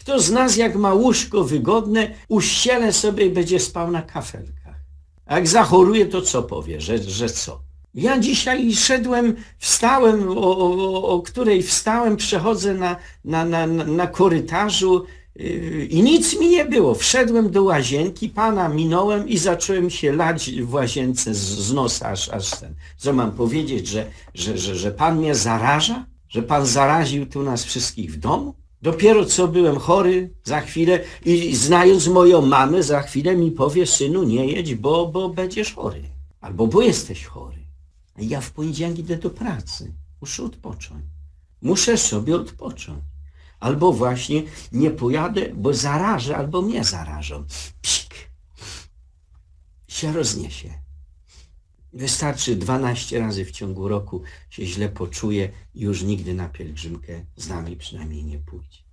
Kto z nas, jak ma łóżko wygodne, uściele sobie i będzie spał na kafelkach. A jak zachoruje, to co powie, że, że co? Ja dzisiaj szedłem, wstałem, o, o, o której wstałem, przechodzę na, na, na, na korytarzu yy, i nic mi nie było. Wszedłem do łazienki, pana minąłem i zacząłem się lać w łazience z, z nosa aż, aż ten. Co mam powiedzieć, że, że, że, że pan mnie zaraża? Że pan zaraził tu nas wszystkich w domu? Dopiero co byłem chory za chwilę i znając moją mamę, za chwilę mi powie, synu, nie jedź, bo, bo będziesz chory. Albo bo jesteś chory. A ja w poniedziałek idę do pracy. Muszę odpocząć. Muszę sobie odpocząć. Albo właśnie nie pojadę, bo zarażę, albo mnie zarażą. Psik. Się rozniesie. Wystarczy 12 razy w ciągu roku się źle poczuje i już nigdy na pielgrzymkę z nami przynajmniej nie pójdzie.